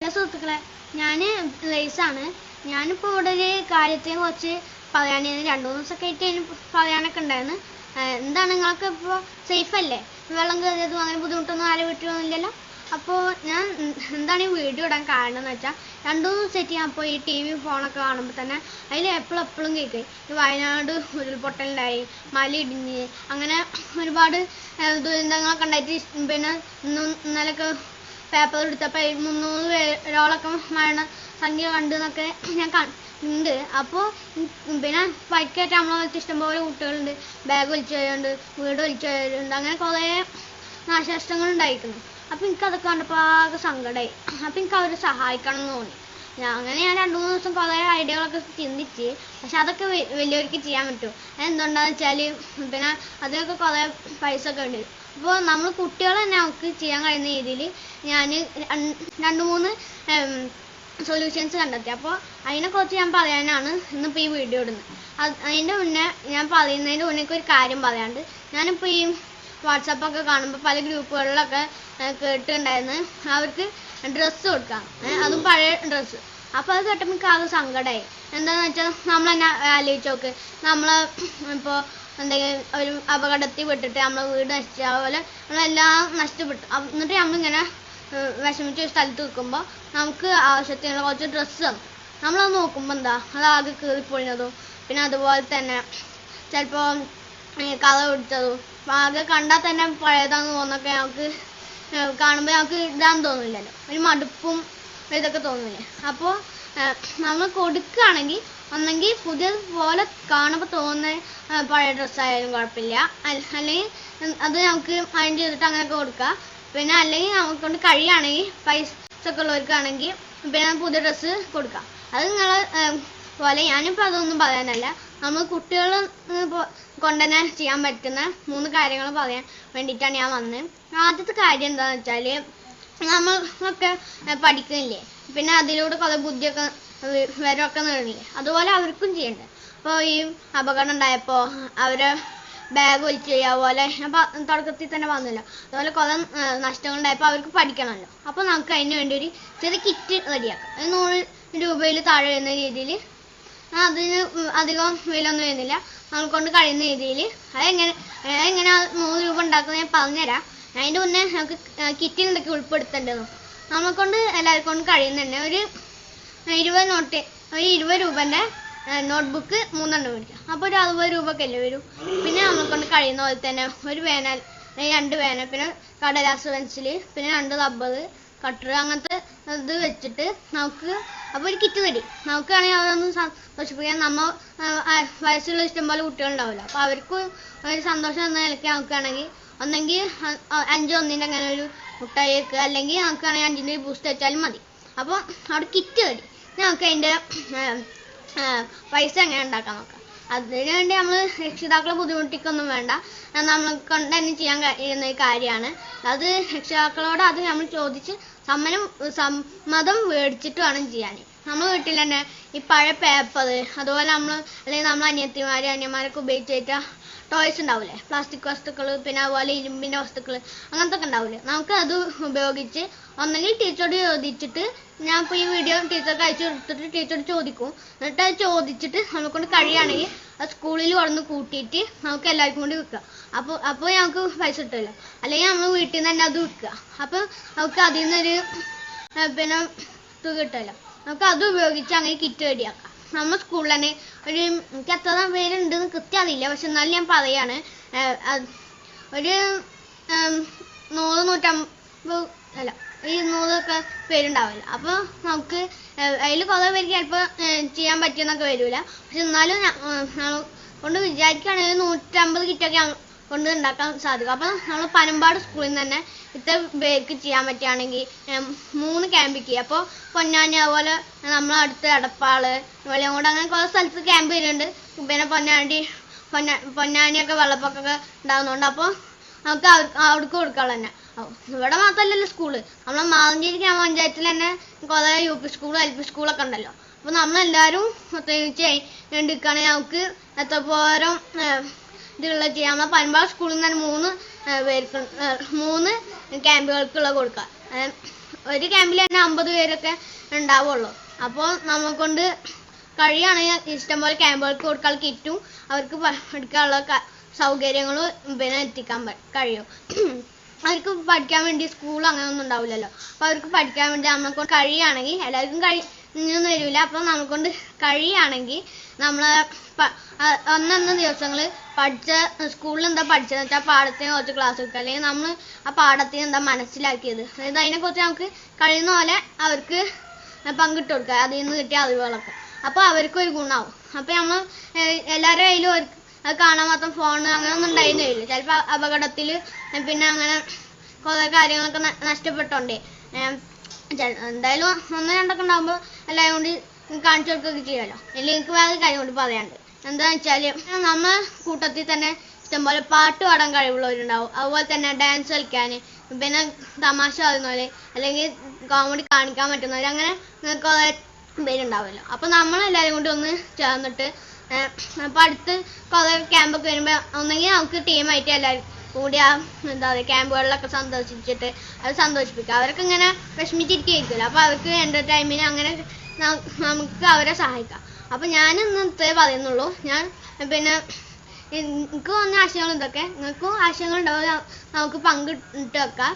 Hello സുഹൃത്തുക്കളെ ഞാൻ ആണ് ഞാനിപ്പോൾ ഇവിടെ ഒരു കാര്യത്തെ കുറിച്ച് പറയാൻ രണ്ട് മൂന്ന് ദിവസമൊക്കെ ആയിട്ട് പറയാനൊക്കെ ഉണ്ടായിരുന്നു. എന്താണ് നിങ്ങൾക്ക് ഇപ്പോൾ സേഫ് അല്ലേ? വെള്ളം കയറിയതും അങ്ങനെ ബുദ്ധിമുട്ടൊന്നും ആരും വീട്ടിലൊന്നുമില്ലല്ലോ അപ്പോൾ ഞാൻ എന്താണ് ഈ വീഡിയോ ഇടാൻ കാരണം എന്ന് വെച്ചാൽ രണ്ട് മൂന്ന് ദിവസമായിട്ട് ഞാൻ അപ്പോൾ ഈ ടി വി ഫോണൊക്കെ കാണുമ്പോൾ തന്നെ അതിൽ എപ്പോഴും എപ്പോഴും കേൾക്കും. ഈ വയനാട് ഉരുൾപൊട്ടലുണ്ടായി മല ഇടിഞ്ഞ് അങ്ങനെ ഒരുപാട് ദുരന്തങ്ങളൊക്കെ ഉണ്ടായിട്ട് പിന്നെ ഇന്നും ഇന്നലെയൊക്കെ പേപ്പർ എടുത്തപ്പോൾ മുന്നൂറ് പേരോളൊക്കെ മരണ സംഖ്യ കണ്ടു എന്നൊക്കെ ഞാൻ ഉണ്ട്. അപ്പോൾ പിന്നെ പരിക്കേറ്റ നമ്മളെ പോലത്തെ ഇഷ്ടംപോലെ കുട്ടികളുണ്ട്. ബാഗ് വലിച്ചു പോയുണ്ട് വീട് വലിച്ചു അങ്ങനെ കുറേ നാശനഷ്ടങ്ങൾ ഉണ്ടായിരിക്കുന്നു അപ്പോൾ എനിക്ക് അതൊക്കെ കണ്ടപ്പോൾ ആകെ സങ്കടമായി അപ്പോൾ എനിക്ക് അവരെ സഹായിക്കണം എന്ന് തോന്നി. അങ്ങനെ ഞാൻ രണ്ട് മൂന്ന് ദിവസം കുറേ ഐഡിയകളൊക്കെ ചിന്തിച്ച് പക്ഷെ അതൊക്കെ വലിയവർക്ക് ചെയ്യാൻ പറ്റും. എന്തുകൊണ്ടാന്ന് വെച്ചാൽ പിന്നെ അതിനൊക്കെ കുറേ പൈസ ഒക്കെ ഉണ്ട്. അപ്പോൾ നമ്മൾ കുട്ടികൾ തന്നെ നമുക്ക് ചെയ്യാൻ കഴിയുന്ന രീതിയിൽ ഞാൻ രണ്ട് മൂന്ന് സൊല്യൂഷൻസ് കണ്ടെത്തി. അപ്പോൾ അതിനെക്കുറിച്ച് ഞാൻ പറയാനാണ് ഇന്നിപ്പോൾ ഈ വീഡിയോ ഇടുന്നത്. അത് അതിന്റെ മുന്നേ ഞാൻ പറയുന്നതിന്റെ മുന്നേ ഒരു കാര്യം പറയാണ്ട് ഞാനിപ്പോൾ ഈ വാട്സപ്പൊക്കെ കാണുമ്പോൾ പല ഗ്രൂപ്പുകളിലൊക്കെ കേട്ടിട്ടുണ്ടായിരുന്നു. അവർക്ക് ഡ്രസ്സ് കൊടുക്കാം. അതും പഴയ ഡ്രസ്സ്. അപ്പോൾ അത് കേട്ടപ്പോൾ എനിക്ക് ആകെ സങ്കടമായി എന്താണെന്ന് വെച്ചാൽ നമ്മൾ തന്നെ ആലോചിച്ച് നോക്ക്. നമ്മൾ ഇപ്പോൾ എന്തെങ്കിലും ഒരു അപകടത്തിൽ പെട്ടിട്ട് നമ്മളെ വീട് നശിച്ചു അതുപോലെ നമ്മളെല്ലാം നഷ്ടപ്പെട്ടു. എന്നിട്ട് നമ്മളിങ്ങനെ വിഷമിച്ച ഒരു സ്ഥലത്ത് നിൽക്കുമ്പോൾ നമുക്ക് ആവശ്യത്തിനുള്ള കുറച്ച് ഡ്രസ്സ് നമ്മളത് നോക്കുമ്പോൾ എന്താ? അത് ആകെ കീറിപ്പൊളിഞ്ഞതും പിന്നെ അതുപോലെ തന്നെ ചിലപ്പോൾ കള പിടിച്ചതും ആകെ കണ്ടാൽ തന്നെ പഴയതാന്ന് തോന്നൊക്കെ നമുക്ക് കാണുമ്പോൾ നമുക്ക് ഇടാൻ തോന്നില്ലല്ലോ ഒരു മടുപ്പും ഇതൊക്കെ തോന്നില്ലേ അപ്പോൾ നമ്മൾ കൊടുക്കുകയാണെങ്കിൽ ഒന്നെങ്കിൽ പുതിയതുപോലെ കാണുമ്പോൾ തോന്നുന്ന പഴയ ഡ്രസ്സായാലും കുഴപ്പമില്ല. അല്ല- അല്ലെങ്കിൽ അത് നമുക്ക് അയൺ ചെയ്തിട്ട് അങ്ങനെയൊക്കെ കൊടുക്കാം പിന്നെ അല്ലെങ്കിൽ നമുക്ക് കൊണ്ട് കഴിയുകയാണെങ്കിൽ പൈസ ഒക്കെ ഉള്ളവർക്കാണെങ്കിൽ പിന്നെ പുതിയ ഡ്രസ്സ് കൊടുക്കാം. അത് നിങ്ങൾ പോലെ ഞാനിപ്പോൾ അതൊന്നും പറയാനല്ല. നമ്മൾ കുട്ടികൾ കൊണ്ടുതന്നെ ചെയ്യാൻ പറ്റുന്ന മൂന്ന് കാര്യങ്ങൾ പറയാൻ വേണ്ടിയിട്ടാണ് ഞാൻ വന്നത്. ആദ്യത്തെ കാര്യം എന്താണെന്ന് വെച്ചാൽ നമ്മളൊക്കെ പഠിക്കുന്നില്ലേ? പിന്നെ അതിലൂടെ കുറെ ബുദ്ധിയൊക്കെ വി- വിവരമൊക്കെ നേടില്ലേ അതുപോലെ അവർക്കും ചെയ്യണ്ടേ? അപ്പോൾ ഈ അപകടം ഉണ്ടായപ്പോൾ അവരെ ബാഗ് വലിച്ചു അതുപോലെ ഞാൻ പ- തുടക്കത്തിൽ തന്നെ പറഞ്ഞല്ലോ. അതുപോലെ കുറെ നഷ്ടങ്ങൾ ഉണ്ടായപ്പോൾ അവർക്ക് പഠിക്കണമല്ലോ. അപ്പോൾ നമുക്ക് അതിന് വേണ്ടി ഒരു ചെറിയ കിറ്റ് റെഡിയാക്കാം. അത് നൂറ് രൂപയിൽ താഴെ വരുന്ന രീതിയിൽ അതിന് അധികം വില ഒന്നും വരുന്നില്ല. നമ്മളെ കൊണ്ട് കഴിയുന്ന രീതിയിൽ അതെങ്ങനെ എങ്ങനെ നൂറ് രൂപ ഉണ്ടാക്കുന്നത് ഞാൻ പറഞ്ഞുതരാം. അതിന്റെ മുന്നേ നമുക്ക് കിറ്റിൽ എന്തൊക്കെ ഉൾപ്പെടുത്തേണ്ടത്. നമ്മളെ കൊണ്ട് എല്ലാവർക്കും കൊണ്ട് കഴിയുന്ന തന്നെ ഒരു ഇരുപത് നോട്ട് ഒരു ഇരുപത് രൂപന്റെ നോട്ട്ബുക്ക് മൂന്നെണ്ണം മേടിക്കാം. അപ്പോൾ ഒരു അറുപത് രൂപയൊക്കെ അല്ലേ വരും? പിന്നെ നമ്മളെ കൊണ്ട് കഴിയുന്ന പോലെ തന്നെ ഒരു അല്ലെങ്കിൽ രണ്ട് പേന പിന്നെ കടലാസ് പെൻസിൽ പിന്നെ രണ്ട് റബ്ബർ കട്ടർ അങ്ങനത്തെ ഇത് വെച്ചിട്ട് നമുക്ക് അപ്പോൾ ഒരു കിറ്റ് തരും നമുക്ക് അതൊന്നും അതൊന്ന് സന്തോഷിപ്പിക്കാൻ നമ്മ ആ, ആ, വയസ്സുള്ള ഇഷ്ടംപോലെ കുട്ടികളുണ്ടാവില്ല അപ്പോൾ അവർക്ക് ഒരു സന്തോഷം എന്ന നിലയ്ക്ക് നമുക്ക് വേണമെങ്കിൽ ഒന്നെങ്കിൽ അഞ്ച് ഒന്നിന്റെ അങ്ങനെ ഒരു മുട്ടായി വെക്കുക അല്ലെങ്കിൽ നമുക്ക് വേണമെങ്കിൽ അഞ്ചിന്റെ ഒരു ബൂസ്റ്റ് വെച്ചാലും മതി. അപ്പോൾ അവിടെ കിറ്റ് തരും നമുക്ക് അതിന്റെ പൈസ എങ്ങനെ ഉണ്ടാക്കാൻ നോക്കാം. അതിന് വേണ്ടി നമ്മൾ രക്ഷിതാക്കളെ ബുദ്ധിമുട്ടിക്കൊന്നും വേണ്ട. നമ്മൾ കൊണ്ട് തന്നെ ചെയ്യാൻ കഴിയുന്ന ഒരു കാര്യമാണ്. അത് രക്ഷിതാക്കളോട് അത് നമ്മൾ ചോദിച്ച് സമ്മതം സമ്മതം മേടിച്ചിട്ട് വേണം ചെയ്യാൻ. നമ്മൾ വീട്ടിൽ തന്നെ ഈ പഴയ പേപ്പർ അതുപോലെ നമ്മൾ അല്ലെങ്കിൽ നമ്മൾ അനിയത്തിമാർ അനിയന്മാരൊക്കെ ഉപയോഗിച്ചിട്ട് ടോയ്സ് ഉണ്ടാവില്ലേ പ്ലാസ്റ്റിക് വസ്തുക്കൾ പിന്നെ അതുപോലെ ഇരുമ്പിന്റെ വസ്തുക്കൾ അങ്ങനത്തെ ഒക്കെ ഉണ്ടാവില്ലേ നമുക്ക് അത് ഉപയോഗിച്ച് ഒന്നെങ്കിൽ ടീച്ചറോട് ചോദിച്ചിട്ട് ഞാൻ ഇപ്പോൾ ഈ വീഡിയോ ടീച്ചർക്ക് അയച്ചു കൊടുത്തിട്ട് ടീച്ചറോട് ചോദിക്കും. എന്നിട്ട് അത് ചോദിച്ചിട്ട് നമുക്കൊണ്ട് കഴിയുകയാണെങ്കിൽ അത് സ്കൂളിൽ കൊണ്ടുവന്ന് കൂട്ടിയിട്ട് നമുക്ക് എല്ലാവർക്കും കൂടി വിൽക്കാം. അപ്പോൾ അപ്പോൾ നമുക്ക് പൈസ കിട്ടുമല്ലോ? അല്ലെങ്കിൽ നമ്മൾ വീട്ടിൽ നിന്ന് തന്നെ അത് വിൽക്കുക. അപ്പോൾ നമുക്ക് അതിൽ നിന്നൊരു പിന്നെ തുക കിട്ടുമല്ലോ? നമുക്ക് അത് ഉപയോഗിച്ച് അങ്ങനെ കിറ്റ് റെഡിയാക്കാം നമ്മൾ സ്കൂളിൽ തന്നെ ഒരു എനിക്ക് എത്ര പേരുണ്ടെന്ന് കൃത്യം അറിയില്ല പക്ഷെ എന്നാലും ഞാൻ പറയാണ് ഒരു നൂറ് നൂറ്റമ്പത് അല്ല ഈ നൂറൊക്കെ പേരുണ്ടാവില്ല. അപ്പോൾ നമുക്ക് അതിൽ കുറേ പേർക്ക് ചിലപ്പോൾ ചെയ്യാൻ പറ്റിയെന്നൊക്കെ വരില്ല പക്ഷെ എന്നാലും കൊണ്ട് വിചാരിക്കുകയാണെങ്കിൽ നൂറ്റമ്പത് കിറ്റൊക്കെ കൊണ്ട് ഉണ്ടാക്കാൻ സാധിക്കും. അപ്പോൾ നമ്മൾ പനമ്പാട് സ്കൂളിൽ തന്നെ ഇത്ര പേർക്ക് ചെയ്യാൻ പറ്റുകയാണെങ്കിൽ മൂന്ന് ക്യാമ്പിക്ക് അപ്പോൾ പൊന്നാനി അതുപോലെ അടുത്ത് എടപ്പാൾ അങ്ങോട്ട് അങ്ങനെ കുറേ സ്ഥലത്ത് ക്യാമ്പ് വരുന്നുണ്ട്. പിന്നെ പൊന്നാനി പൊന്നാ പൊന്നാനിയൊക്കെ വെള്ളപ്പൊക്കമൊക്കെ ഉണ്ടാകുന്നുണ്ട് അപ്പോൾ നമുക്ക് അവിടേക്ക് കൊടുക്കാനുള്ള തന്നെ. ഇവിടെ മാത്രമല്ലല്ലോ സ്കൂൾ നമ്മളെ മാളഞ്ചേരി ഗ്രാമപഞ്ചായത്തിൽ തന്നെ കുറേ യു പി സ്കൂളും എൽ പി സ്കൂളൊക്കെ ഉണ്ടല്ലോ. അപ്പോൾ നമ്മളെല്ലാവരും ഒത്തൊരുമിച്ചായി വേണ്ടിക്കുകയാണെങ്കിൽ നമുക്ക് എത്രപോരം ഇതിലുള്ള ചെയ്യാം. നമ്മളെ പനമ്പാട് സ്കൂളിൽ നിന്ന് തന്നെ മൂന്ന് പേർക്ക് മൂന്ന് ക്യാമ്പുകൾക്കുള്ള കൊടുക്കാം ഏഹ്, ഒരു ക്യാമ്പിൽ തന്നെ അമ്പത് പേരൊക്കെ ഉണ്ടാവുള്ളൂ. അപ്പോൾ നമ്മക്കൊണ്ട് കഴിയുകയാണെങ്കിൽ ഇഷ്ടംപോലെ ക്യാമ്പുകൾക്ക് കൊടുക്കാൻ കിറ്റും അവർക്ക് പഠിക്കാനുള്ള സൗകര്യങ്ങളും പിന്നെ എത്തിക്കാൻ കഴിയും. അവർക്ക് പഠിക്കാൻ വേണ്ടി സ്കൂൾ അങ്ങനെ ഒന്നും ഉണ്ടാവില്ലല്ലോ. അപ്പോൾ അവർക്ക് പഠിക്കാൻ വേണ്ടി നമ്മളെ കൊണ്ട് കഴിയുകയാണെങ്കിൽ എല്ലാവർക്കും കഴി ഇങ്ങനൊന്നും വരില്ല അപ്പോൾ നമുക്കൊണ്ട് കൊണ്ട് കഴിയുകയാണെങ്കിൽ നമ്മൾ ഒന്നൊന്ന് ദിവസങ്ങൾ പഠിച്ച സ്കൂളിൽ എന്താ പഠിച്ചതെന്ന് വെച്ചാൽ പാഠത്തിന് കുറച്ച് ക്ലാസ് എടുക്കുക. അല്ലെങ്കിൽ നമ്മൾ ആ പാഠത്തിന് എന്താ മനസ്സിലാക്കിയത്. അതായത് അതിനെക്കുറിച്ച് നമുക്ക് കഴിയുന്ന പോലെ അവർക്ക് പങ്കിട്ട് കൊടുക്കുക. അതിൽ നിന്ന് കിട്ടിയ അറിവുകളൊക്കെ. അപ്പോൾ അവർക്കൊരു ഗുണമാവും. അപ്പോൾ നമ്മൾ എല്ലാവരുടെ കയ്യിലും ഒരു അത് കാണാൻ മാത്രം ഫോൺ അങ്ങനെ ഒന്നും ഉണ്ടായിരുന്നു വരില്ല ചിലപ്പോൾ അപകടത്തിൽ പിന്നെ അങ്ങനെ കുറേ കാര്യങ്ങളൊക്കെ നഷ്ടപ്പെട്ടോണ്ടേ എന്തായാലും ഒന്ന് രണ്ടൊക്കെ ഉണ്ടാകുമ്പോൾ എല്ലാവരും കൂടി കാണിച്ചു കൊടുക്കുകയൊക്കെ ചെയ്യാമല്ലോ അല്ലെങ്കിൽ എനിക്ക് വേറെ കാര്യം കൂടി പറയാനുണ്ട്. എന്താണെന്ന് വെച്ചാൽ നമ്മൾ കൂട്ടത്തിൽ തന്നെ ഇഷ്ടംപോലെ പാട്ട് പാടാൻ കഴിവുള്ളവരുണ്ടാവും. അതുപോലെ തന്നെ ഡാൻസ് കളിക്കാൻ പിന്നെ തമാശ പറയുന്നവര് അല്ലെങ്കിൽ കോമഡി കാണിക്കാൻ പറ്റുന്നവർ അങ്ങനെ കുറേ പേരുണ്ടാവുമല്ലോ. അപ്പോൾ നമ്മളെല്ലാവരും കൂടി ഒന്ന് ചേർന്നിട്ട് അപ്പോൾ അടുത്ത് കുറേ ക്യാമ്പൊക്കെ വരുമ്പോൾ ഒന്നെങ്കിൽ നമുക്ക് ടീമായിട്ട് എല്ലാവരും കൂടി ആ എന്താ പറയുക ക്യാമ്പുകളിലൊക്കെ സന്ദർശിച്ചിട്ട് അത് സന്തോഷിപ്പിക്കുക അവരൊക്കെ ഇങ്ങനെ വിഷമിച്ചിരിക്കുകയായിരിക്കുമല്ലോ. അപ്പോൾ അവർക്ക് എന്റർടൈൻമെന്റ് അങ്ങനെ നമുക്ക് അവരെ സഹായിക്കാം. അപ്പോൾ ഞാൻ ഇന്നത്തെ പറയുന്നുള്ളൂ. ഞാൻ പിന്നെ എനിക്ക് തോന്നിയ ആശയങ്ങൾ ഇതൊക്കെ. നിങ്ങൾക്കും ആശയങ്ങൾ ഉണ്ടാവും നമുക്ക് പങ്കിട്ട് വെക്കാം.